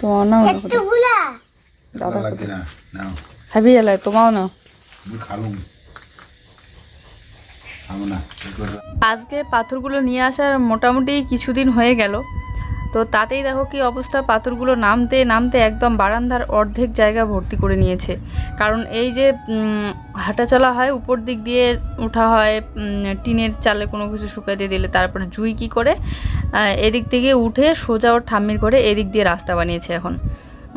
তোমার নাও দাদা ভালো লাগছে না? নাও। খাবি এলাই তোমাও নাও। খালুম আজকে পাথরগুলো নিয়ে আসার মোটামুটি কিছুদিন হয়ে গেল। তো তাতেই দেখো কি অবস্থা পাথরগুলো নামতে নামতে একদম বারান্দার অর্ধেক জায়গা ভর্তি করে নিয়েছে। কারণ এই যে উম, হাঁটা চলা হয় উপর দিক দিয়ে ওঠা হয় টিনের চালে কোনো কিছু শুকাতে দিলে তারপরে জুই কি করে? এদিক থেকে উঠে সোজা ওর ঠাম্মির করে এদিক দিয়ে রাস্তা বানিয়েছে এখন।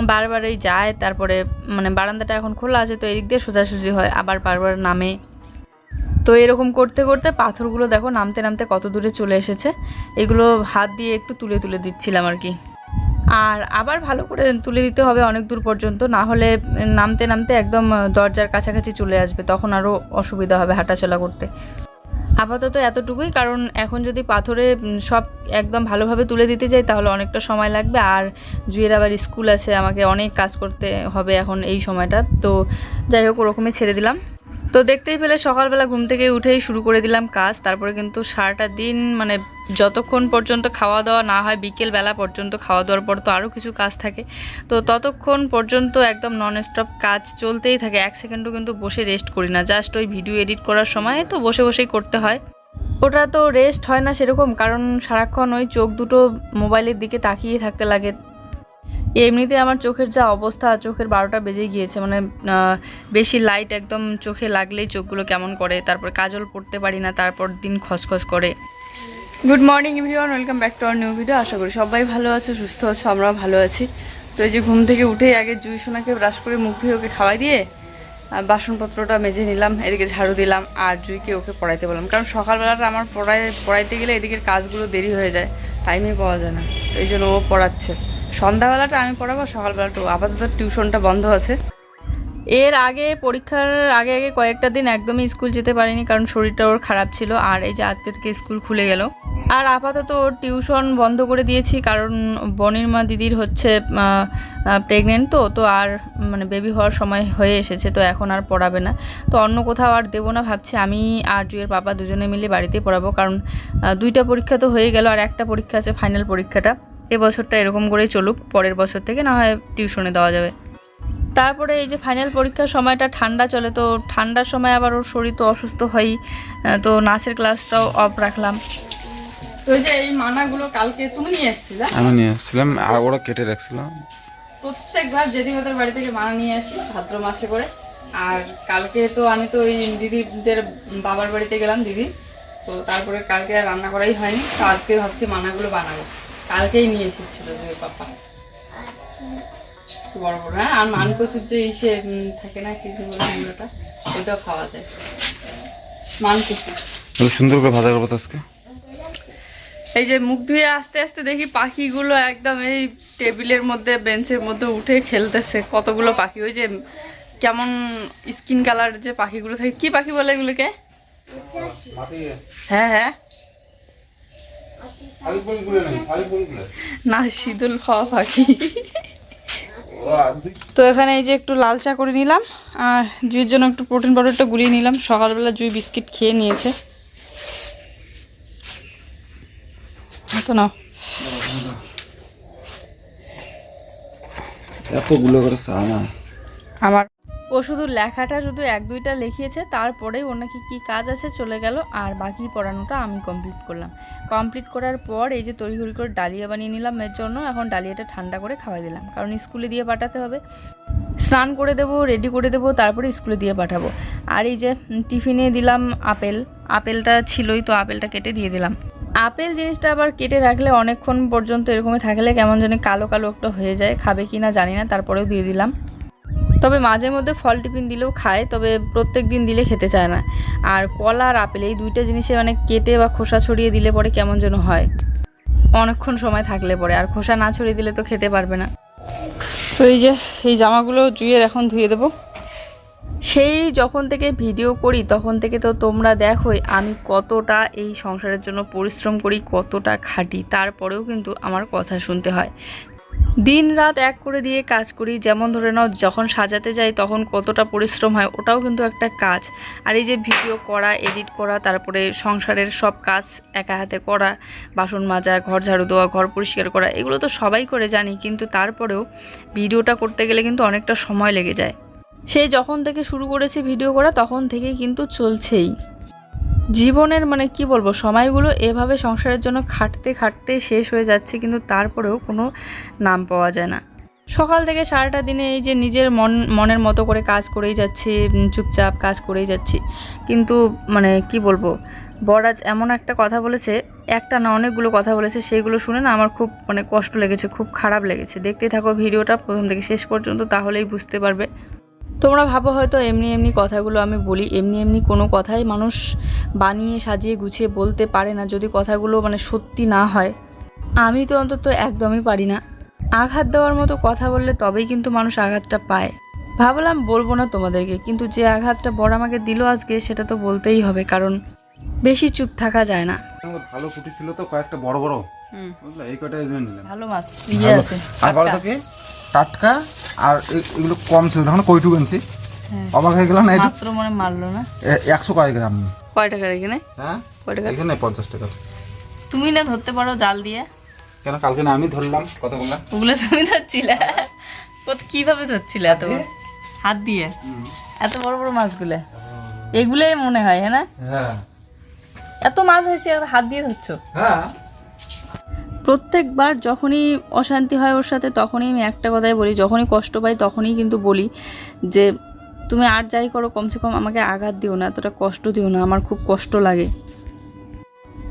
বারবার এই যায়, তারপরে মানে বারান্দাটা এখন খোলা আছে, তো এদিক দিয়ে সোজাসুজি হয়, আবার বারবার নামে। তো এরকম করতে করতে পাথরগুলো দেখো নামতে নামতে কত দূরে চলে এসেছে। এগুলো হাত দিয়ে একটু তুলে তুলে দিচ্ছিলাম আর কি। আর আবার ভালো করে তুলে দিতে হবে অনেক দূর পর্যন্ত, না হলে নামতে নামতে একদম দরজার কাছাকাছি চলে আসবে, তখন আরও অসুবিধা হবে হাঁটাচলা করতে। আপাতত এতটুকুই, কারণ এখন যদি পাথরে সব একদম ভালোভাবে তুলে দিতে যাই, তাহলে অনেকটা সময় লাগবে। আর জুয়ের আবার স্কুল আছে, আমাকে অনেক কাজ করতে হবে এখন এই সময়টা। তো যাই হোক, ওরকমই ছেড়ে দিলাম। তো দেখতেই পেলে সকালবেলা ঘুম থেকে উঠেই শুরু করে দিলাম কাজ। তারপরে কিন্তু সারাটা দিন মানে যতক্ষণ পর্যন্ত খাওয়া দাওয়া না হয় বিকেল বেলা পর্যন্ত খাওয়া দাওয়ার পর তো আরও কিছু কাজ থাকে। তো ততক্ষণ পর্যন্ত একদম নন স্টপ কাজ চলতেই থাকে। এক সেকেন্ডও কিন্তু বসে রেস্ট করি না। জাস্ট ওই ভিডিও এডিট করার সময় তো বসে বসেই করতে হয়। ওটা তো রেস্ট হয় না সেরকম, কারণ সারাক্ষণ ওই চোখ দুটো মোবাইলের দিকে তাকিয়ে থাকতে লাগে। এমনিতে আমার চোখের যা অবস্থা, চোখের বারোটা বেজে গিয়েছে। মানে বেশি লাইট একদম চোখে লাগলেই চোখগুলো কেমন করে। তারপর কাজল পড়তে পারি না, তারপর দিন খসখস করে। Good morning everyone welcome back to our new video আশা করি সবাই ভালো আছো, সুস্থ আছো, আমরাও ভালো আছি। তো এই যে ঘুম থেকে উঠেই আগে জুই সোনাকে ব্রাশ করে মুখ ধুয়ে ওকে খাওয়াই দিয়ে বাসনপত্রটা মেজে নিলাম, এদিকে ঝাড়ু দিলাম, আর জুইকে ওকে পড়াইতে বললাম। কারণ সকালবেলাটা আমার পড়াই, পড়াইতে গেলে এদিকের কাজগুলো দেরি হয়ে যায় টাইমে পাওয়া যায় না। তো এই জন্য ও পড়াচ্ছে। সন্ধ্যাবেলাটা আমি পড়াবো, সকালবেলাটা। আপাতত টিউশনটা বন্ধ আছে। এর আগে, পরীক্ষার আগে আগে কয়েকটা দিন একদমই স্কুল যেতে পারিনি কারণ শরীরটা ওর খারাপ ছিল আর এই যে আজকে থেকে স্কুল খুলে গেল। আর আপাতত ওর টিউশন বন্ধ করে দিয়েছি কারণ বনির মা দিদির হচ্ছে প্রেগনেন্ট তো তো আর মানে বেবি হওয়ার সময় হয়ে এসেছে তো এখন আর পড়াবে না। তো অন্য কোথাও আর দেবো না ভাবছি, আমি আর জুয়ের পাপা দুজনে মিলে বাড়িতেই পড়াবো কারণ দুইটা পরীক্ষা তো হয়ে গেল আর একটা পরীক্ষা আছে ফাইনাল পরীক্ষাটা। এবছরটা এরকম করেই চলুক, পরের বছর থেকে না হয় টিউশনে দেওয়া যাবে। তারপরে এই যে ফাইনাল পরীক্ষার সময়টা ঠান্ডা চলে তো ঠান্ডার সময় আবার ওর শরীর তো অসুস্থ হয়ই তো নাচের ক্লাসটাও অফ রাখলাম। এই যে এই মানাগুলো কালকে তুমি নিয়ে এসেছিলে? আমি নিয়ে এসেছিলাম আর ওরা কেটে রাখছিলাম প্রত্যেকবার জেঠিমাদের বাড়ি থেকে মানা নিয়ে আসি ভাদ্র মাসে করে। আর কালকে তো আমি তো ওই দিদিদের বাবার বাড়িতে গেলাম দিদি। তো তারপরে কালকে আর রান্না করাই হয়নি তো আজকে ভাবছি মানাগুলো বানাবো। কালকেই নিয়ে এসেছিল পাপা বড় বড়। হ্যাঁ আর মান কচুর যে ইসে থাকে না কিছু ওটা ওটাও খাওয়া যায়। মান কচু সুন্দর করে ভাজা করব আজকে। এই যে মুখ ধুয়ে আস্তে আস্তে দেখি পাখিগুলো একদম এই টেবিলের মধ্যে বেঞ্চের মধ্যে উঠে খেলতেছে। কতগুলো পাখি ওই যে কেমন স্কিন কালার যে পাখিগুলো থাকে। কি পাখি বলে এগুলোকে? হ্যাঁ হ্যাঁ। না শীতল খাওয়া পাখি। তো এখানে এই যে একটু লাল চা করে নিলাম আর জুইয়ের জন্য একটু প্রোটিন পাউডারটা গুলিয়ে নিলাম। সকালবেলা জুই বিস্কিট খেয়ে নিয়েছে। তো না এতগুলো করে চা না। আমার ও শুধু লেখাটা শুধু এক দুইটা লিখিয়েছে তারপরে ওর নাকি কী কাজ আছে চলে গেল, আর বাকি পড়ানোটা আমি কমপ্লিট করলাম। কমপ্লিট করার পর এই যে তড়িঘড়ি করে ডালিয়া বানিয়ে নিলাম এর জন্য, এখন ডালিয়াটা ঠান্ডা করে খাওয়াই দিলাম, কারণ স্কুলে দিয়ে পাঠাতে হবে। স্নান করে দেবো রেডি করে দেবো, তারপরে স্কুলে দিয়ে পাঠাবো। আর এই যে টিফিনে দিলাম আপেল, আপেলটা ছিলই তো আপেলটা কেটে দিয়ে দিলাম। আপেল জিনিসটা আবার কেটে রাখলে অনেকক্ষণ পর্যন্ত এরকমই থাকলে কেমন যেন কালো কালো একটা হয়ে যায়, খাবে কি না জানি না, তারপরেও দিয়ে দিলাম। তবে মাঝে মধ্যে ফল টিফিন দিলেও খায়, তবে প্রত্যেক দিন দিলে খেতে চায় না। আর কলা আর আপেল, এই দুইটা জিনিসে মানে কেটে বা খোসা ছড়িয়ে দিলে পরে কেমন যেন হয়। অনেকক্ষণ সময় থাকলে পরে, আর খোসা না ছড়িয়ে দিলে তো খেতে পারবে না। তো এই যে, এই জামাগুলো জুয়ের এখন ধুয়ে দেবো। সেই যখন থেকে ভিডিও করি, তখন থেকে তো তোমরা দেখোই আমি কতটা এই সংসারের জন্য পরিশ্রম করি, কতটা খাটি। তারপরেও কিন্তু আমার কথা শুনতে হয়। দিন রাত এক করে দিয়ে কাজ করি। যেমন ধরে নাও, যখন সাজাতে যাই তখন কতটা পরিশ্রম হয়, ওটাও কিন্তু একটা কাজ। আর এই যে ভিডিও করা, এডিট করা, তারপরে সংসারের সব কাজ একা হাতে করা, বাসন মাজা, ঘর ঝাড়ু দেওয়া, ঘর পরিষ্কার করা, এগুলো তো সবাই করে জানি, কিন্তু তারপরেও ভিডিওটা করতে গেলে কিন্তু অনেকটা সময় লেগে যায়। সেই যখন থেকে শুরু করেছে ভিডিও করা, তখন থেকেই কিন্তু চলছেই। জীবনের মানে কি বলব? সময়গুলো এভাবে সংসারের জন্য খাটতে খাটতে শেষ হয়ে যাচ্ছে, কিন্তু তারপরেও কোনো নাম পাওয়া যায় না। সকাল থেকে সারাটা দিনে এই যে নিজের মন, মনের মতো করে কাজ করেই যাচ্ছি চুপচাপ কাজ করেই যাচ্ছি। কিন্তু মানে কি বলব? বরাজ এমন একটা কথা বলেছে, একটা না অনেকগুলো কথা বলেছে, সেইগুলো শুনে না আমার খুব মানে কষ্ট লেগেছে, খুব খারাপ লেগেছে। দেখতে থাকো ভিডিওটা প্রথম থেকে শেষ পর্যন্ত, তাহলেই বুঝতে পারবে। তোমরা ভাবো হয়তো এমনি এমনি কথাগুলো আমি বলি এমনি এমনি কোনো কথাই মানুষ বানিয়ে সাজিয়ে গুছিয়ে বলতে পারে না যদি কথাগুলো মানে সত্যি না হয়। আমি তো অন্তত একদমই পারি না। আঘাত দেওয়ার মতো কথা বললে তবেই কিন্তু মানুষ আঘাতটা পায়। ভাবলাম বলব না তোমাদেরকে কিন্তু যে আঘাতটা বড় আমাকে দিল আজকে সেটা তো বলতেই হবে কারণ বেশি চুপ থাকা যায় না। ভালো ফুটি ছিল তো কয়েকটা বড় বড়। বুঝলে? এই কয়টা এই জন্য নিলাম। ভালো মাছ। ইয়ে আছে। আর বলো থেকে টাটকা আর এগুলো কম ছিল তখন কইটু আনছি হ্যাঁ। অবাক হয়ে গেলাম না মাত্র মনে মারলো না? একশো কয় গ্রাম? কয় টাকার এখানে? হ্যাঁ? কয় টাকা এখানে পঞ্চাশ টাকা তুমি না ধরতে পারো জাল দিয়ে। কেন কালকে না আমি ধরলাম কতগুলা ওগুলো তুমি ধরছিলে? কত কীভাবে ধরছিলে এত হাত দিয়ে? এত বড় বড় মাছগুলো? এগুলোই মনে হয় হ্যাঁ হ্যাঁ। এত মাছ হয়েছে আর হাত দিয়ে ধরছো? হ্যাঁ। প্রত্যেকবার যখনই অশান্তি হয় ওর সাথে, তখনই আমি একটা কথাই বলি, যখনই কষ্ট পাই তখনই কিন্তু বলি যে, তুমি আর যাই করো, কমসে কম আমাকে আঘাত দিও না, এতটা কষ্ট দিও না, আমার খুব কষ্ট লাগে।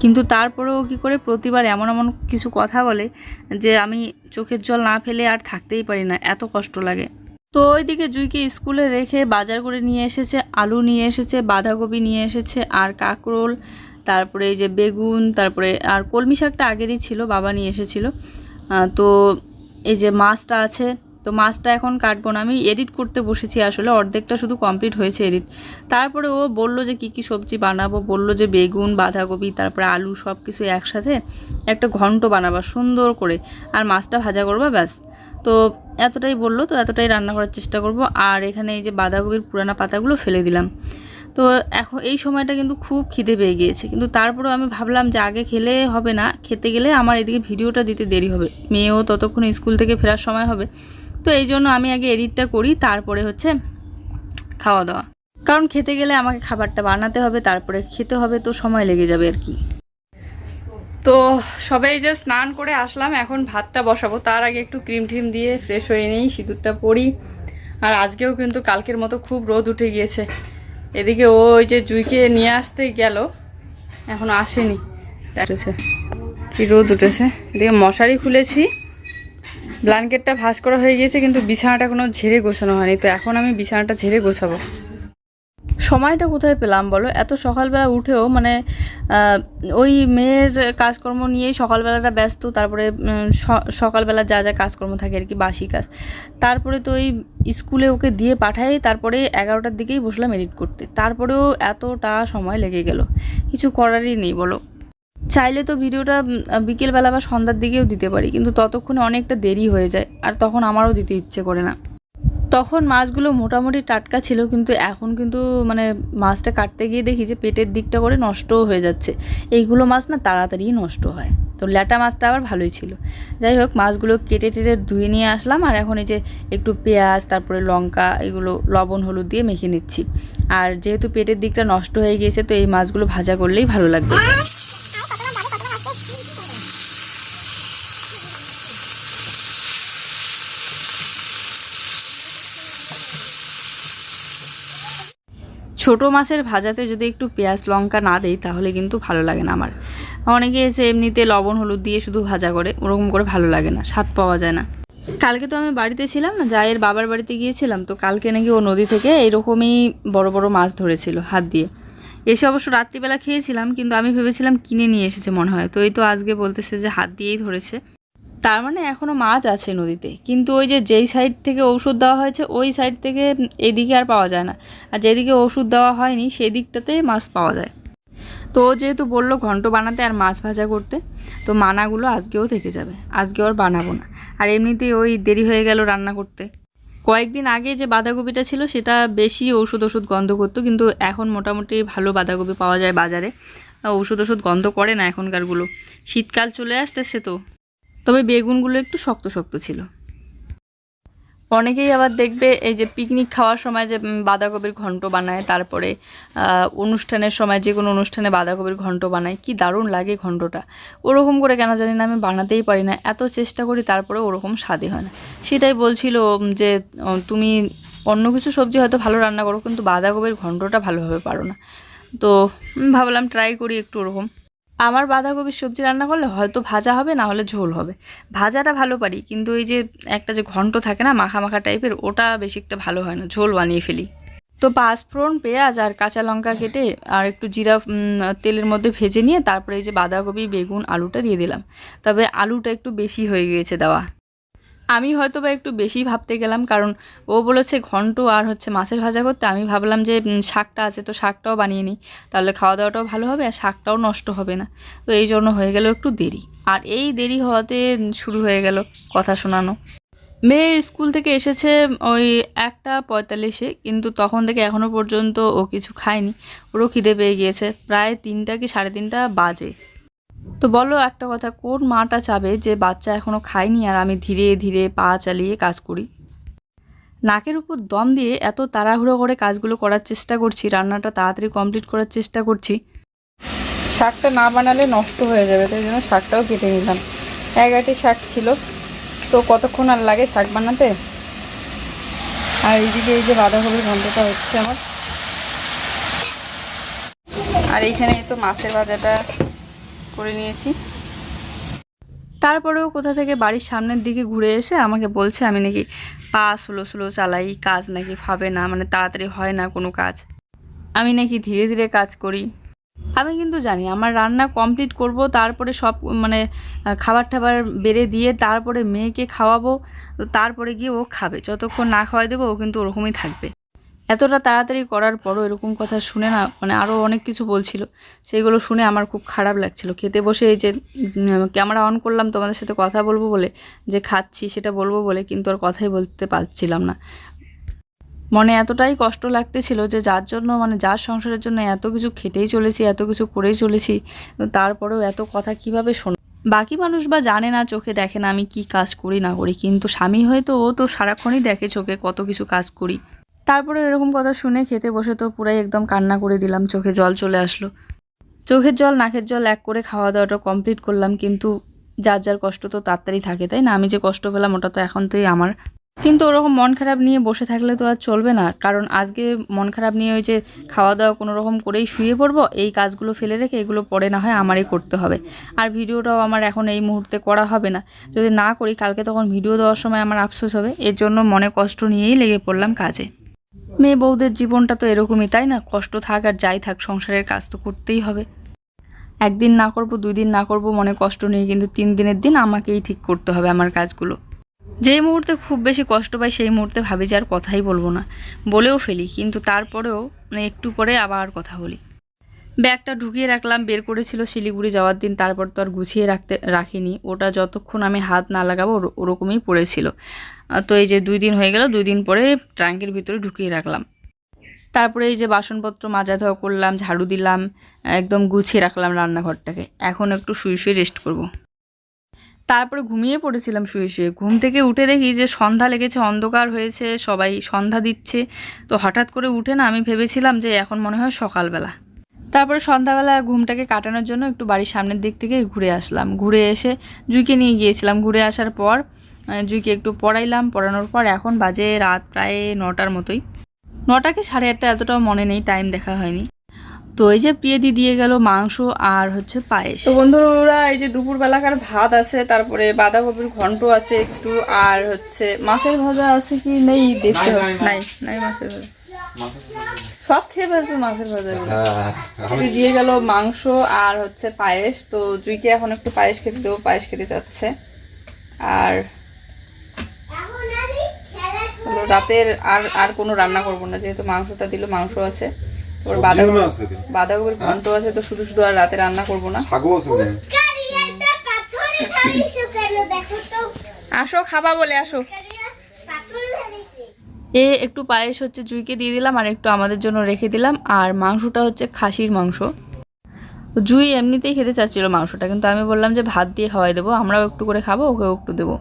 কিন্তু তারপরেও কি করে প্রতিবার এমন এমন কিছু কথা বলে যে, আমি চোখের জল না ফেলে আর থাকতেই পারি না, এত কষ্ট লাগে। তো ওইদিকে জুইকে স্কুলে রেখে বাজার করে নিয়ে এসেছে, আলু নিয়ে এসেছে, বাঁধাকপি নিয়ে এসেছে, আর কাঁকরোল তারপরে এই যে বেগুন, তারপরে আর কলমি শাকটা আগেরই ছিল, বাবা নিয়ে এসেছিল। তো এই যে মাছটা আছে, তো মাছটা এখন কাটবো না। আমি এডিট করতে বসেছি আসলে, অর্ধেকটা শুধু কমপ্লিট হয়েছে এডিট তারপরে ও বলল যে কি কি সবজি বানাবো, বলল যে বেগুন, বাঁধাকপি, তারপরে আলু সব কিছু একসাথে একটা ঘন্ট বানাবা, সুন্দর করে। আর মাছটা ভাজা করবা, ব্যাস। তো এতটাই বলল, তো এতটাই রান্না করার চেষ্টা করব। আর এখানে এই যে বাঁধাকপির পুরানা পাতাগুলো ফেলে দিলাম। তো এখন এই সময়টা কিন্তু খুব খিদে পেয়ে গিয়েছে। কিন্তু তারপরেও আমি ভাবলাম যে আগে খেলে হবে না, খেতে গেলে আমার এদিকে ভিডিওটা দিতে দেরি হবে। মেয়েও ততক্ষণ স্কুল থেকে ফেরার সময় হবে। তো এই জন্য আমি আগে এডিটটা করি, তারপরে হচ্ছে খাওয়া দাওয়া কারণ খেতে গেলে আমাকে খাবারটা বানাতে হবে, তারপরে খেতে হবে, তো সময় লেগে যাবে আর কি। তো সবাই যে স্নান করে আসলাম, এখন ভাতটা বসাবো। তার আগে একটু ক্রিম ট্রিম দিয়ে ফ্রেশ হয়ে নিই, সিঁদুরটা পরি। আর আজকেও কিন্তু কালকের মতো খুব রোদ উঠে গিয়েছে। এদিকে ও ওই যে জুইকে নিয়ে আসতে গেল, এখন আসেনি। কি রোদ উঠেছে। এদিকে মশারি খুলেছি। ব্ল্যাঙ্কেটটা ভাস করা হয়ে গিয়েছে, কিন্তু বিছানাটা কোনো ঝেড়ে গোছানো হয়নি। তো এখন আমি বিছানাটা ঝেড়ে গোছাবো। সময়টা কোথায় পেলাম বলো? এত সকালবেলা উঠেও মানে ওই মেয়ের কাজকর্ম নিয়েই সকালবেলাটা ব্যস্ত, তারপরে সকালবেলা যা যা কাজকর্ম থাকে আর কি, বাসি কাজ। তারপরে তো ওই স্কুলে ওকে দিয়ে পাঠাই, তারপরে এগারোটার দিকেই বসলাম এডিট করতে। তারপরেও এতটা সময় লেগে গেল। কিছু করারই নেই বলো। চাইলে তো ভিডিওটা বিকেলবেলা বা সন্ধ্যার দিকেও দিতে পারি, কিন্তু ততক্ষণে অনেকটা দেরি হয়ে যায়, আর তখন আমারও দিতে ইচ্ছে করে না। তখন মাছগুলো মোটামুটি টাটকা ছিল, কিন্তু এখন কিন্তু মানে মাছটা কাটতে গিয়ে দেখি যে পেটের দিকটা করে নষ্টও হয়ে যাচ্ছে। এইগুলো মাছ না তাড়াতাড়ি নষ্ট হয়। তো ল্যাটা মাছটা আবার ভালোই ছিল। যাই হোক, মাছগুলো কেটে টেটে ধুয়ে নিয়ে আসলাম, আর এখন এই যে একটু পেঁয়াজ, তারপরে লঙ্কা, এগুলো লবণ, হলুদ দিয়ে মেখে নিচ্ছি। আর যেহেতু পেটের দিকটা নষ্ট হয়ে গিয়েছে, তো এই মাছগুলো ভাজা করলেই ভালো লাগবে। ছোট মাছের ভাজাতে যদি একটু পেঁয়াজ, লঙ্কা না দেই, তাহলে কিন্তু ভালো লাগে না আমার। অনেকে এসে এমনিতে লবণ, হলুদ দিয়ে শুধু ভাজা করে, ওরকম করে ভালো লাগে না, স্বাদ পাওয়া যায় না। কালকে তো আমি বাড়িতে ছিলাম না, জায়ের বাবার বাড়িতে গিয়েছিলাম, তো কালকে নাকি ও নদী থেকে এরকমই বড় বড় মাছ ধরেছিল হাত দিয়ে। এসে অবশ্য রাত্রিবেলা খেয়েছিলাম, কিন্তু আমি ভেবেছিলাম কিনে নিয়ে এসেছে মনে হয়, তো এই তো আজকে বলতেছে যে হাত দিয়েই ধরেছে। তার মানে এখনও মাছ আছে নদীতে। কিন্তু ওই যে যেই সাইড থেকে ওষুধ দেওয়া হয়েছে, ওই সাইড থেকে এদিকে আর পাওয়া যায় না। আর যেদিকে ওষুধ দেওয়া হয়নি, সেদিকটাতে মাছ পাওয়া যায়। তো যেহেতু বলল ঘন্ট বানাতে আর মাছ ভাজা করতে, তো মানাগুলো আজকেও থেকে যাবে। আজকে ওর বানাবো না। আর এমনিতেই ওই দেরি হয়ে গেল রান্না করতে। কয়েকদিন আগে যে বাঁধাকপিটা ছিল, সেটা বেশি ওষুধ ওষুধ গন্ধ করতো, কিন্তু এখন মোটামুটি ভালো বাঁধাকপি পাওয়া যায় বাজারে। ওষুধ ওষুধ গন্ধ করে না এখনকারগুলো। শীতকাল চলে আসতেছে তো। তবে বেগুনগুলো একটু শক্ত শক্ত ছিল। অনেকেই আবার দেখবে এই যে পিকনিক খাওয়ার সময় যে বাঁধাকপির ঘন্ট বানায়, তারপরে অনুষ্ঠানের সময় যে কোনো অনুষ্ঠানে বাঁধাকপির ঘন্ট বানায়, কি দারুণ লাগে ঘন্টটা। ওরকম করে কেন জানি না, আমি বানাতেই পারি না, এত চেষ্টা করি তারপরে ওরকম স্বাদে হয় না। সেটাই বলছিল যে তুমি অন্য কিছু সবজি হয়তো ভালো রান্না করো, কিন্তু বাঁধাকপির ঘন্টটা ভালোভাবে পারো না। তো ভাবলাম ট্রাই করি একটু ওরকম। আমার বাঁধাকপির সবজি রান্না করলে হয়তো ভাজা হবে, না হলে ঝোল হবে। ভাজাটা ভালো পারি, কিন্তু ওই যে একটা যে ঘন্ট থাকে না মাখা মাখা টাইপের ওটা বেশি একটা ভালো হয় না, ঝোল বানিয়ে ফেলি। তো পাঁচফোড়ন, পেঁয়াজ আর কাঁচা লঙ্কা কেটে আর একটু জিরা তেলের মধ্যে ভেজে নিয়ে তারপরে এই যে বাঁধাকপি, বেগুন, আলুটা দিয়ে দিলাম। তবে আলুটা একটু বেশি হয়ে গিয়েছে দেওয়া। আমি হয়তো বা একটু বেশি ভাবতে গেলাম, কারণ ও বলেছে ঘন্ট আর হচ্ছে মাছের ভাজা করতে। আমি ভাবলাম যে শাকটা আছে তো শাকটাও বানিয়ে নিই। তাহলে খাওয়া দাওয়াটাও ভালো হবে আর শাকটাও নষ্ট হবে না। তো এই জন্য হয়ে গেল একটু দেরি। আর এই দেরি হওয়াতে শুরু হয়ে গেল কথা শোনানো। মেয়ে স্কুল থেকে এসেছে ওই একটা পঁয়তাল্লিশে, কিন্তু তখন থেকে এখনও পর্যন্ত ও কিছু খায়নি। ওরও খিদে পেয়ে গিয়েছে। প্রায় তিনটা কি সাড়ে তিনটা বাজে। তো বলো একটা কথা, কোন মাটা চাবে যে বাচ্চা এখনও খায়নি আর আমি ধীরে ধীরে পা চালিয়ে কাজ করি? নাকের উপর দম দিয়ে এত তাড়াহুড়ো করে কাজগুলো করার চেষ্টা করছি, রান্নাটা তাড়াতাড়ি কমপ্লিট করার চেষ্টা করছি। শাকটা না বানালে নষ্ট হয়ে যাবে, তাই জন্য শাকটাও কেটে নিলাম। এগারোটি শাক ছিল, তো কতক্ষণ আর লাগে শাক বানাতে? আর এইদিকে এই যে বাঁধাকপির ঘন্টটা হচ্ছে আমার। আর এইখানে তো মাছের ভাজাটা। করে নিয়েছি। তারপরেও কোথা থেকে বাড়ির সামনের দিকে ঘুরে এসে আমাকে বলছে, আমি নাকি পা স্লো স্লো চালাই, কাজ নাকি ভাবে না মানে তাড়াতাড়ি হয় না কোনো কাজ। আমি নাকি ধীরে ধীরে কাজ করি। আমি কিন্তু জানি আমার রান্না কমপ্লিট করব, তারপরে সব মানে খাবার টাবার বেড়ে দিয়ে তারপরে মেয়েকে খাওয়াবো, তারপরে গিয়ে ও খাবে। যতক্ষণ না খাওয়াই দেবো, ও কিন্তু ওরকমই থাকবে। এতটা তাড়াতাড়ি করার পরও এরকম কথা শুনে না মানে আরও অনেক কিছু বলছিল। সেইগুলো শুনে আমার খুব খারাপ লাগছিল। খেতে বসে এই যে ক্যামেরা অন করলাম, তোমাদের সাথে কথা বলব বলে, যে খাচ্ছি সেটা বলব বলে, কিন্তু আর কথাই বলতে পারছিলাম না। মনে এতটাই কষ্ট লাগতেছিল যে যার জন্য মানে যার সংসারের জন্য এত কিছু খেটেই চলেছি, এত কিছু করেই চলেছি, তারপরেও এত কথা কীভাবে শোন বাকি মানুষ বা জানে না, চোখে দেখে না আমি কি কাজ করি না করি, কিন্তু স্বামী হয়তো ও তো সারাক্ষণই দেখে চোখে কত কিছু কাজ করি। তারপরে এরকম কথা শুনে খেতে বসে তো পুরাই একদম কান্না করে দিলাম, চোখে জল চলে আসলো। চোখের জল, নাকের জল এক করে খাওয়া দাওয়াটা কমপ্লিট করলাম, কিন্তু যার যার কষ্ট তো তাড়াতাড়ি থাকে, তাই না? আমি যে কষ্ট পেলাম ওটা তো এখন তোই আমার। কিন্তু ওরকম মন খারাপ নিয়ে বসে থাকলে তো আর চলবে না, কারণ আজকে মন খারাপ নিয়ে ওই যে খাওয়া দাওয়া কোনো রকম করেই শুয়ে পড়ব, এই কাজগুলো ফেলে রেখে এগুলো পরে না হয় আমারই করতে হবে। আর ভিডিওটাও আমার এখন এই মুহূর্তে করা হবে না। যদি না করি, কালকে তখন ভিডিও দেওয়ার সময় আমার আফসোস হবে, এর জন্য মনে কষ্ট নিয়েই লেগে পড়লাম কাজে। মেয়ে বউদের জীবনটা তো এরকমই, তাই না? কষ্ট থাক আর যাই থাক, সংসারের কাজ তো করতেই হবে। একদিন না করব, দুই দিন না করব, মনে কষ্ট নেই, কিন্তু তিন দিনের দিন আমাকেই ঠিক করতে হবে আমার কাজগুলো। যেই মুহূর্তে খুব বেশি কষ্ট পাই, সেই মুহূর্তে ভাবি যে আর কথাই বলব না। বলেও ফেলি, কিন্তু তারপরেও মানে একটু পরে আবার কথা বলি। ব্যাগটা ঢুকিয়ে রাখলাম, বের করেছিল শিলিগুড়ি যাওয়ার দিন, তারপর তো আর গুছিয়ে রাখতে, রাখিনি। ওটা যতক্ষণ আমি হাত না লাগাবো, ওর- ওরকমই পড়েছিল। তো এই যে দুই দিন হয়ে গেল, দুই দিন পরে ট্রাঙ্কের ভিতরে ঢুকিয়ে রাখলাম। তারপরে এই যে বাসনপত্র মাজা ধোয়া করলাম, ঝাড়ু দিলাম, একদম গুছিয়ে রাখলাম রান্নাঘরটাকে। এখন একটু শুয়ে শুয়ে রেস্ট করব। তারপরে ঘুমিয়ে পড়েছিলাম শুয়ে শুয়ে। ঘুম থেকে উঠে দেখি যে সন্ধ্যা লেগেছে, অন্ধকার হয়েছে, সবাই সন্ধ্যা দিচ্ছে। তো হঠাৎ করে উঠে না আমি ভেবেছিলাম যে এখন মনে হয় সকালবেলা। তারপরে সন্ধ্যাবেলা ঘুমটাকে কাটানোর জন্য একটু বাড়ির সামনের দিক থেকে ঘুরে আসলাম। ঘুরে এসে জুইকে নিয়ে গিয়েছিলাম। ঘুরে আসার পর জুইকে একটু পড়াইলাম। পড়ানোর পর এখন বাজে রাত প্রায় নটার মতোই। নটাকে সাড়ে আটটা এতটাও মনে নেই টাইম দেখা হয়নি। তো এই যে পিয়েদি দিয়ে গেল মাংস আর হচ্ছে পায়েস। তো বন্ধুরা এই যে দুপুর বেলাকার ভাত আছে তারপরে বাঁধাকপির ঘন্ট আছে একটু আর হচ্ছে মাছের ভাজা আছে কি? নেই দেখতে হবে। নাই নাই মাছের ভাজা। সব খেয়ে ফেলছে মাছের ভাজা একটু দিয়ে গেল মাংস আর হচ্ছে পায়েস। তো জুইকে এখন একটু পায়েস খেতে দেবো পায়েস খেতে যাচ্ছে। আর রাতের আর আর কোনো রান্না করব না যেহেতু মাংসটা দিল মাংস আছে। ওর বাঁধাকপি বাঁধাকপির ঘন্ট আছে তো শুধু শুধু আর রাতে রান্না করব না। হয়। আসো খাবা বলে আসো। এ একটু পায়েস হচ্ছে জুইকে দিয়ে দিলাম আর একটু আমাদের জন্য রেখে দিলাম। আর মাংসটা হচ্ছে খাসির মাংস। জুই এমনিতেই খেতে চাচ্ছিলো মাংসটা, কিন্তু আমি বললাম যে ভাত দিয়ে খাওয়াই দেবো, আমরাও একটু করে খাব, ওকেও একটু দেবো।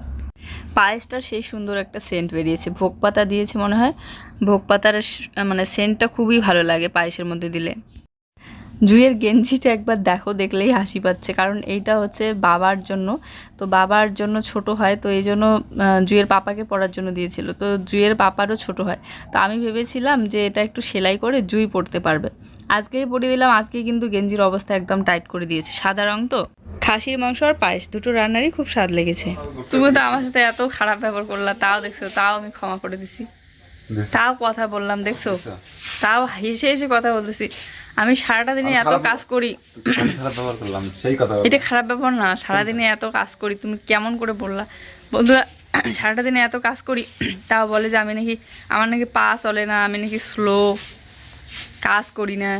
পায়েসটার সেই সুন্দর একটা সেন্ট বেরিয়েছে। ভোগ পাতা দিয়েছে মনে হয়। ভোগ পাতার মানে সেন্টটা খুবই ভালো লাগে পায়েসের মধ্যে দিলে। জুইয়ের গেঞ্জিটা একবার দেখো দেখলেই হাসি পাচ্ছে। কারণ এইটা হচ্ছে বাবার জন্য। তো বাবার জন্য ছোট হয় তো এই জন্য আহ, জুইয়ের পাপাকে পড়ার জন্য দিয়েছিল। তো জুইয়ের পাপারও ছোট হয়। তো আমি ভেবেছিলাম যে এটা একটু সেলাই করে জুই পড়তে পারবে। আজকেই পরিয়ে দিলাম আজকে কিন্তু গেঞ্জির অবস্থা একদম টাইট করে দিয়েছে। সাদা রং তো? খাসির মাংস আর পায়েস দুটো রান্নারই খুব স্বাদ লেগেছে। তুমি তো আমার সাথে এত খারাপ ব্যবহার করলা তাও দেখছ তাও আমি ক্ষমা করে দিছি। তাও কথা বললাম দেখছ? তাও হেসে হেসে কথা বলতেছি। আমি সারাটা দিনে এত কাজ করি। খারাপ ব্যবহার করলাম সেই কথা এটা খারাপ ব্যাপার না সারাদিনে এত কাজ করি তুমি কেমন করে বললা? বন্ধুরা সারাটা দিনে এত কাজ করি তাও বলে যে আমি নাকি আমার নাকি পা চলে না আমি নাকি স্লো কাজ করি না।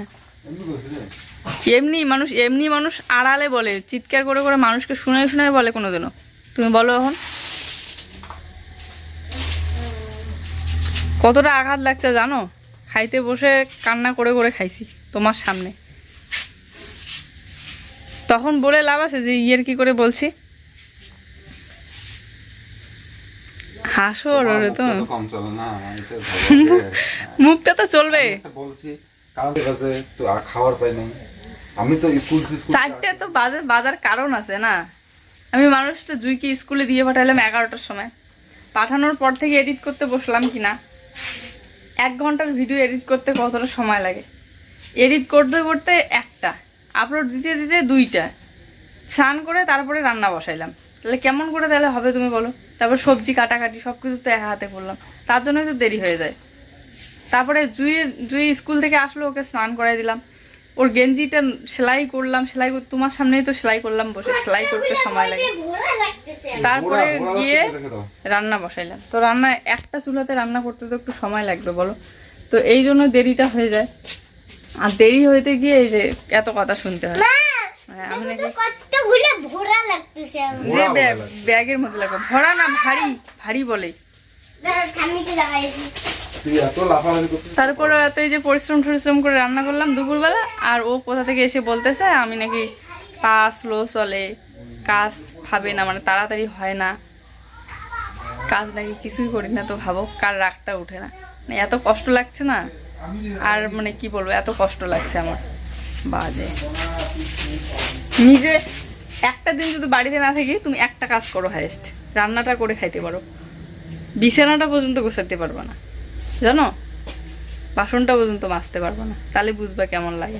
এমনি মানুষ এমনি মানুষ আড়ালে বলে চিৎকার করে করে মানুষকে শুনে শুনে বলে কোনোদিনও। তুমি বলো এখন। কতটা আঘাত লাগছে জানো? খাইতে বসে কান্না করে করে খাইছি। তোমার সামনে। তখন বলে লাভ আছে যে ইয়ের কি করে বলছি? হাসো ওরে তো মুখটা তো চলবে। আমি বলছি কারণ আছে তো আর খাওয়ার পাই নাই। আমি তো স্কুল স্কুল চারটে তো বাজার বাজার কারণ আছে না। আমি মানুষটা জুইকে স্কুলে দিয়ে পাঠালাম এগারোটার সময়। পাঠানোর পর থেকে এডিট করতে বসলাম কি না এক ঘণ্টার ভিডিও এডিট করতে কতটা সময় লাগে? এডিট করতে করতে একটা আপলোড দিতে দিতে দুইটা। স্নান করে তারপরে রান্না বসাইলাম। তাহলে কেমন করে তাহলে হবে তুমি বলো? তারপর সবজি কাটাকাটি সব কিছু তো এক হাতে করলাম। তার জন্যই তো দেরি হয়ে যায়। তারপরে জুই জুই স্কুল থেকে আসলো ওকে স্নান করাই দিলাম। ওর গেঞ্জিটা সেলাই করলাম সেলাই তোমার সামনেই তো সেলাই করলাম বসে সেলাই করতে সময় লাগে। তারপরে গিয়ে রান্না বসাইলাম। তো রান্না একটা চুলাতে রান্না করতে তো একটু সময় লাগবে বলো? তো এই জন্য দেরিটা হয়ে যায়। আর দেরি হইতে গিয়ে এই যে এত কথা শুনতে হয়। হ্যাঁ, ব্যাগের মধ্যে লাগবে। ভরা না ভারী ভারী বলে। তারপরে এত এই যে পরিশ্রম টরিশ্রম করে রান্না করলাম দুপুরবেলা আর ও কোথা থেকে এসে বলতেছে আমি নাকি পা স্লো চলে কাজ ভাবে না মানে তাড়াতাড়ি হয় না। কাজ নাকি কিছুই করি না তো ভাবো কার রাগটা উঠে না। মানে এত কষ্ট লাগছে না? আর মানে কি বলব, এত কষ্ট লাগছে আমার। বাজে। নিজে একটা দিন যদি বাড়িতে না থাকি, তুমি একটা কাজ করো হাইস্ট রান্নাটা করে খাইতে পারো। বিছানাটা পর্যন্ত গোছাতে পারবে না। জানো? বাসনটা পর্যন্ত মাজতে পারব না। তাহলে বুঝবা কেমন লাগে।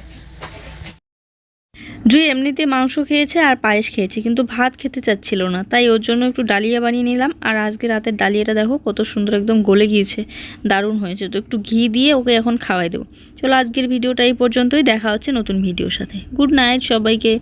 জুই এমনিতে মাংস খেয়েছে আর পায়েস খেয়েছে, কিন্তু ভাত খেতে চাচ্ছিল না। তাই ওর জন্য একটু ডালিয়া বানিয়ে নিলাম। আর আজকে রাতের ডালিয়াটা দেখো, কত সুন্দর একদম গলে গিয়েছে, দারুণ হয়েছে। তো একটু ঘি দিয়ে ওকে এখন খাওয়াই দেবো। চলো আজকের ভিডিওটা এই পর্যন্তই, দেখা হচ্ছে নতুন ভিডিওর সাথে। গুড নাইট সবাইকে।